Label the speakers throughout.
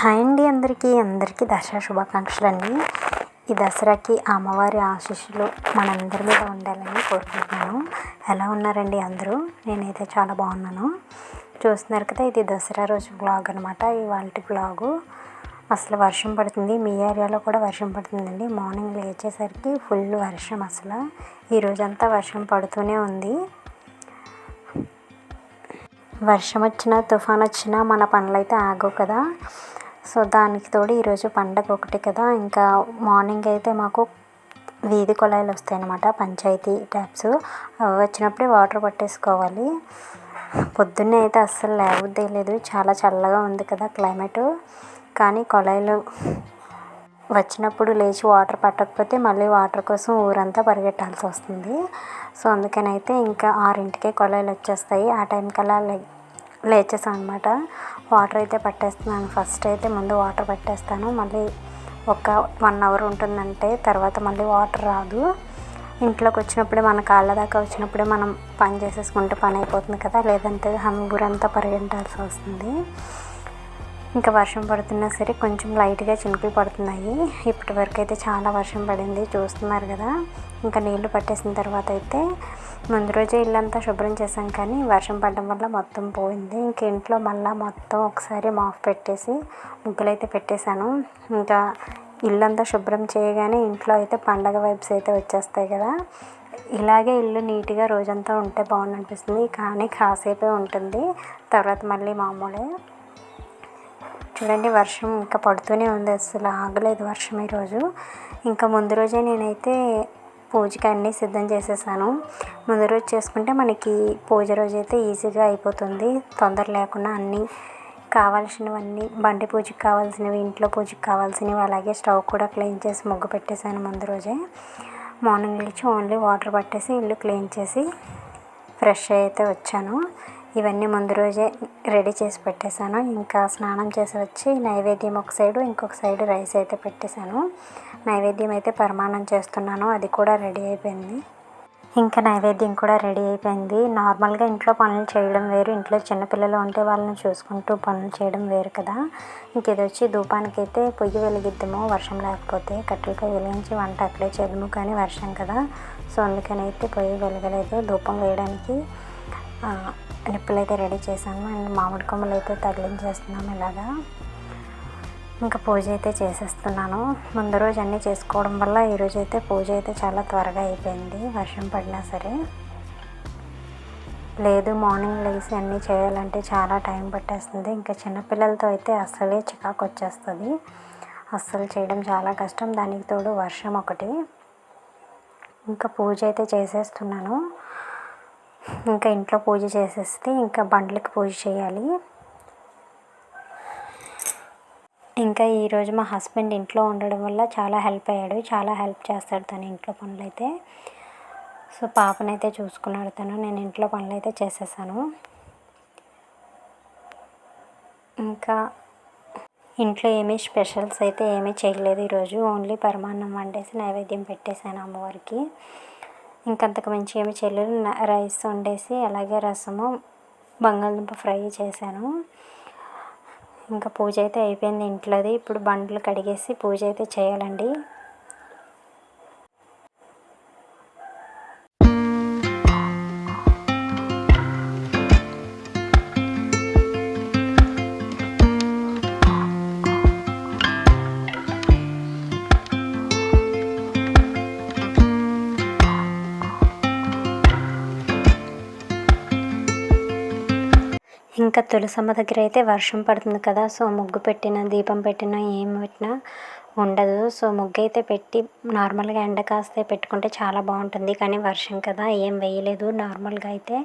Speaker 1: Hi అండి అందరికీ. అందరికీ దసరా శుభాకాంక్షలు అండి ఈ దసరాకి అమ్మవారి ఆశీస్సులు మనందరి మీద ఉండాలని కోరుకుంటున్నాను. ఎలా ఉన్నారండి అందరూ? నేనైతే చాలా బాగున్నాను. చూస్తున్నారు కదా ఇది దసరా రోజు బ్లాగ్ అనమాట ఇవాళ బ్లాగు అసలు వర్షం పడుతుంది. మీ ఏరియాలో కూడా వర్షం పడుతుందండి. మార్నింగ్ లేచేసరికి ఫుల్ వర్షం అసలు. ఈ రోజంతా వర్షం పడుతూనే ఉంది. వర్షం వచ్చినా తుఫాన్ వచ్చినా మన పనులు అయితే ఆగవు కదా. సో దానికి తోడు ఈరోజు పండగ ఒకటి కదా. ఇంకా మార్నింగ్ అయితే మాకు వీధి కుళాయిలు వస్తాయి అన్నమాట పంచాయతీ ట్యాప్స్ అవి వచ్చినప్పుడే వాటర్ పట్టేసుకోవాలి. పొద్దున్నే అయితే అస్సలు లేవద్దే లేదు. చాలా చల్లగా ఉంది కదా క్లైమేట్. కానీ కుళాయిలు వచ్చినప్పుడు లేచి వాటర్ పట్టకపోతే మళ్ళీ వాటర్ కోసం ఊరంతా పరిగెట్టాల్సి వస్తుంది. సో అందుకని అయితే ఇంకా ఆరింటికే కుళాయిలు వచ్చేస్తాయి. ఆ టైం కల్లా లేచేసాను అనమాట వాటర్ అయితే పట్టేస్తున్నాను. ఫస్ట్ అయితే ముందు వాటర్ పట్టేస్తాను. మళ్ళీ ఒక వన్ అవర్ ఉంటుందంటే తర్వాత మళ్ళీ వాటర్ రాదు. ఇంట్లోకి వచ్చినప్పుడే మన కాళ్ళ దాకా వచ్చినప్పుడే మనం పని చేసేసుకుంటే పని అయిపోతుంది కదా. లేదంటే ఊరంతా పరిగెంటాల్సి వస్తుంది. ఇంకా వర్షం పడుతున్నా సరే కొంచెం లైట్గా చినుకులు పడుతున్నాయి. ఇప్పటి వరకు అయితే చాలా వర్షం పడింది. చూస్తున్నారు కదా. ఇంకా నీళ్ళు పట్టేసిన తర్వాత అయితే ముందు రోజే ఇల్లంతా శుభ్రం చేసాం కానీ వర్షం పడడం వల్ల మొత్తం పోయింది. ఇంక ఇంట్లో మళ్ళీ మొత్తం ఒకసారి మాఫ్ పెట్టేసి ముగ్గులైతే పెట్టేశాను. ఇంకా ఇల్లంతా శుభ్రం చేయగానే ఇంట్లో అయితే పండగ వైబ్స్ అయితే వచ్చేస్తాయి కదా. ఇలాగే ఇల్లు నీట్గా రోజంతా ఉంటే బాగుంది అనిపిస్తుంది కానీ కాసేపే ఉంటుంది. తర్వాత మళ్ళీ మామూలే. చూడండి వర్షం ఇంకా పడుతూనే ఉంది. అసలు ఆగలేదు వర్షం ఈరోజు. ఇంకా ముందు రోజే నేనైతే పూజకి అన్నీ సిద్ధం చేసేసాను. ముందు రోజు చేసుకుంటే మనకి పూజ రోజు అయితే ఈజీగా అయిపోతుంది. తొందర లేకుండా అన్నీ కావాల్సినవన్నీ బండి పూజకి కావాల్సినవి ఇంట్లో పూజకి కావాల్సినవి అలాగే స్టవ్ కూడా క్లీన్ చేసి ముగ్గు పెట్టేశాను ముందు రోజే. మార్నింగ్ లేచి ఓన్లీ వాటర్ పట్టేసి ఇల్లు క్లీన్ చేసి ఫ్రెష్ అయితే వచ్చాను. ఇవన్నీ ముందు రోజే రెడీ చేసి పెట్టేశాను. ఇంకా స్నానం చేసి వచ్చి నైవేద్యం ఒక సైడు ఇంకొక సైడు రైస్ అయితే పెట్టేశాను. నైవేద్యం అయితే పరిమాణం చేస్తున్నాను. అది కూడా రెడీ అయిపోయింది. ఇంకా నైవేద్యం కూడా రెడీ అయిపోయింది. నార్మల్గా ఇంట్లో పనులు చేయడం వేరు. ఇంట్లో చిన్నపిల్లలు ఉంటే వాళ్ళని చూసుకుంటూ పనులు చేయడం వేరు కదా. ఇంక ఇది వచ్చి ధూపానికి అయితే పొయ్యి వెలిగిద్దాము వర్షం లేకపోతే కట్టెలపై వెలిగించి వంట అక్కడే చేద్దాము కానీ వర్షం కదా. సో అందుకని అయితే పొయ్యి వెలగలేదు. ధూపం వేయడానికి నిప్పులు అయితే రెడీ చేశాను. అండ్ మామిడి కొమ్మలు అయితే తగిలించేస్తున్నాము ఇలాగా. ఇంకా పూజ అయితే చేసేస్తున్నాను. ముందు రోజు అన్నీ చేసుకోవడం వల్ల ఈరోజు అయితే పూజ అయితే చాలా త్వరగా అయిపోయింది. వర్షం పడినా సరే. లేదు మార్నింగ్ లేచి అన్నీ చేయాలంటే చాలా టైం పట్టేస్తుంది. ఇంకా చిన్నపిల్లలతో అయితే అస్సలే చికాకు వచ్చేస్తుంది. అస్సలు చేయడం చాలా కష్టం. దానికి తోడు వర్షం ఒకటి. ఇంకా పూజ అయితే చేసేస్తున్నాను. ఇంకా ఇంట్లో పూజ చేసేస్తే ఇంకా బండ్లకి పూజ చేయాలి. ఇంకా ఈరోజు మా హస్బెండ్ ఇంట్లో ఉండడం వల్ల చాలా హెల్ప్ అయ్యాడు. చాలా హెల్ప్ చేస్తాడు తను ఇంట్లో పనులు అయితే సో పాపనైతే చూసుకున్నాడు తను. నేను ఇంట్లో పనులు అయితే చేసేసాను. ఇంకా ఇంట్లో ఏమీ స్పెషల్స్ అయితే ఏమీ చేయలేదు ఈరోజు ఓన్లీ పరమాన్నం వండేసి నైవేద్యం పెట్టేశాను అమ్మవారికి. ఇంకంతకు మించి ఏమి చేయలేదు. రైస్ వండేసి అలాగే రసము బంగాళదుంప ఫ్రై చేశాను. ఇంకా పూజ అయితే అయిపోయింది ఇంట్లోది. ఇప్పుడు బండ్లు కడిగేసి పూజ అయితే చేయాలండి. ఇంకా తులసమ్మ దగ్గర అయితే వర్షం పడుతుంది కదా సో ముగ్గు పెట్టిన దీపం పెట్టిన ఏం పెట్టినా ఉండదు. సో ముగ్గు అయితే పెట్టి నార్మల్గా ఎండ కాస్తే పెట్టుకుంటే చాలా బాగుంటుంది. కానీ వర్షం కదా ఏం వేయలేదు. నార్మల్గా అయితే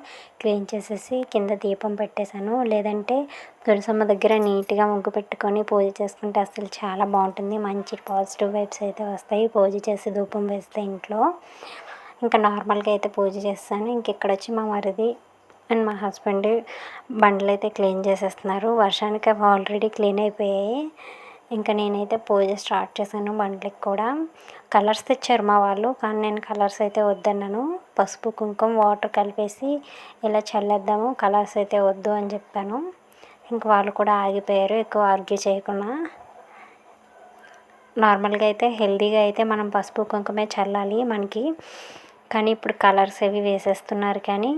Speaker 1: క్లీన్ చేసేసి కింద దీపం పెట్టేశాను. లేదంటే తులసమ్మ దగ్గర నీట్గా ముగ్గు పెట్టుకొని పూజ చేసుకుంటే అసలు చాలా బాగుంటుంది. మంచి పాజిటివ్ వైబ్స్ అయితే వస్తాయి పూజ చేసి ధూపం వేస్తే ఇంట్లో. ఇంకా నార్మల్గా అయితే పూజ చేస్తాను. ఇంక ఇక్కడ వచ్చి మా మరిది అండ్ మా హస్బెండ్ బండ్లు అయితే క్లీన్ చేసేస్తున్నారు. వర్షానికి అవి ఆల్రెడీ క్లీన్ అయిపోయాయి. ఇంకా నేనైతే పూజ స్టార్ట్ చేశాను బండ్లకి కూడా. కలర్స్ తెచ్చారు మా వాళ్ళు కానీ నేను కలర్స్ అయితే వద్దన్నాను. పసుపు కుంకుమ వాటర్ కలిపేసి ఇలా చల్లేద్దాము కలర్స్ అయితే వద్దు అని చెప్పాను. ఇంక వాళ్ళు కూడా ఆగిపోయారు ఎక్కువ ఆర్గ్యూ చేయకుండా. నార్మల్గా అయితే హెల్తీగా అయితే మనం పసుపు కుంకుమే చల్లాలి మనకి. కానీ ఇప్పుడు కలర్స్ అవి వేసేస్తున్నారు కానీ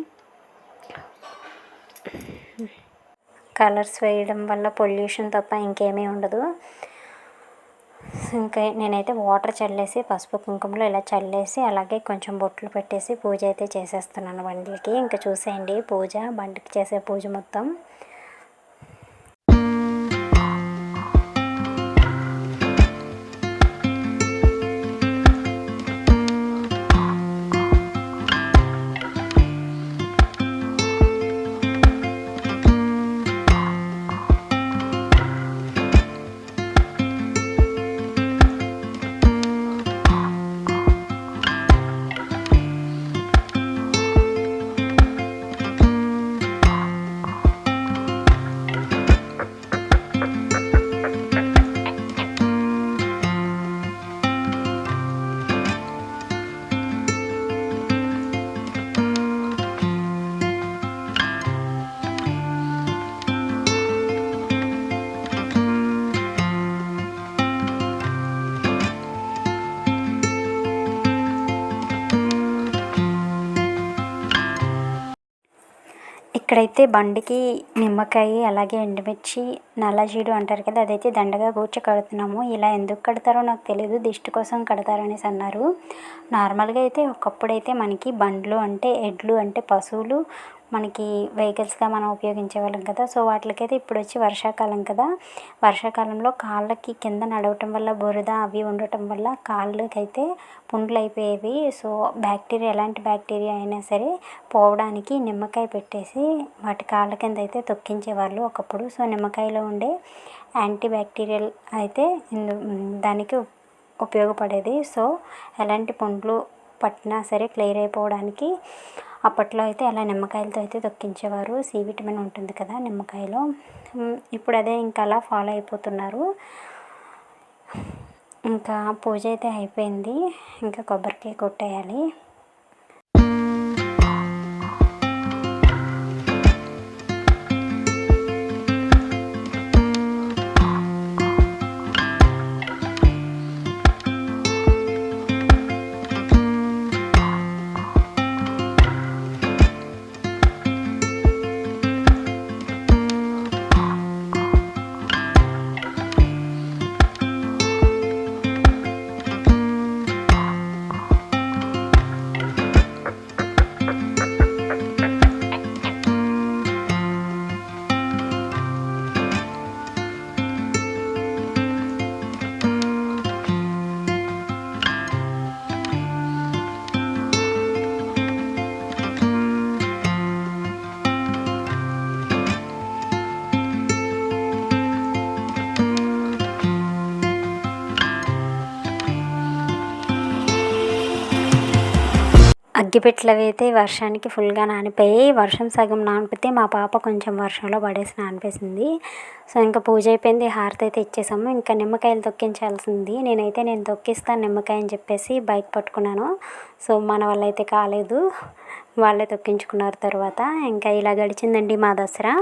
Speaker 1: కలర్స్ వేయడం వల్ల పొల్యూషన్ తప్ప ఇంకేమీ ఉండదు. ఇంకా నేనైతే వాటర్ చల్లేసి పసుపు కుంకుమలో ఇలా చల్లేసి అలాగే కొంచెం బొట్లు పెట్టేసి పూజ అయితే చేసేస్తున్నాను బండికి ఇంకా చూసేయండి పూజ బండికి చేసే పూజ మొత్తం. ఇక్కడైతే బండికి నిమ్మకాయ అలాగే ఎండుమిర్చి నల్లజీడు అంటారు కదా అదైతే దండగా కూర్చి కడుతున్నాము. ఇలా ఎందుకు కడతారో నాకు తెలియదు దిష్టి కోసం కడతారనేసి అన్నారు. నార్మల్గా అయితే ఒకప్పుడైతే మనకి బండ్లు అంటే ఎడ్లు అంటే పశువులు మనకి వెహికల్స్గా మనం ఉపయోగించే వాళ్ళం కదా. సో వాటికైతే ఇప్పుడు వచ్చి వర్షాకాలం కదా. వర్షాకాలంలో కాళ్ళకి కింద నడవటం వల్ల బురద అవి ఉండటం వల్ల కాళ్ళకైతే పుండ్లు అయిపోయేవి. సో బ్యాక్టీరియా ఎలాంటి బ్యాక్టీరియా అయినా సరే పోవడానికి నిమ్మకాయ పెట్టేసి వాటి కాళ్ళ కింద అయితే తొక్కించేవాళ్ళు ఒకప్పుడు. సో నిమ్మకాయలో ఉండే యాంటీ బ్యాక్టీరియల్ అయితే దానికి ఉపయోగపడేది. సో ఎలాంటి పుండ్లు పట్టినా సరే క్లియర్ అయిపోవడానికి అప్పట్లో అయితే అలా నిమ్మకాయలతో అయితే తొక్కించేవారు. సి విటమిన్ ఉంటుంది కదా నిమ్మకాయలో. ఇప్పుడు అదే ఇంకా అలా ఫాలో అయిపోతున్నారు. ఇంకా పూజ అయితే అయిపోయింది. ఇంకా కొబ్బరికాయ కొట్టేయాలి. అగ్గిపెట్టెలు అయితే వర్షానికి ఫుల్గా నానిపోయాయి వర్షం సగం నానిపితే మా పాప కొంచెం వర్షంలో పడేసి నానిపేసింది. సో ఇంకా పూజ అయిపోయింది హారతి అయితే ఇచ్చేసాము. ఇంకా నిమ్మకాయలు తొక్కించాల్సింది. నేనైతే నేను తొక్కిస్తాను నిమ్మకాయ అని చెప్పేసి బైక్ పట్టుకున్నాను. సో మన వల్ల అయితే కాలేదు. వాళ్ళే తొక్కించుకున్నారు తర్వాత. ఇంకా ఇలా గడిచిందండి మా దసరా.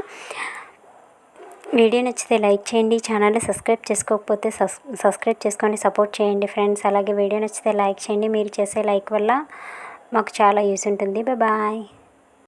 Speaker 1: వీడియో నచ్చితే లైక్ చేయండి ఛానల్ని సబ్స్క్రైబ్ చేసుకోకపోతే సబ్స్క్రైబ్ చేసుకొని సపోర్ట్ చేయండి ఫ్రెండ్స్. అలాగే వీడియో నచ్చితే లైక్ చేయండి. మీరు చేసే లైక్ వల్ల మాకు చాలా యూస్ ఉంటుంది. బాయ్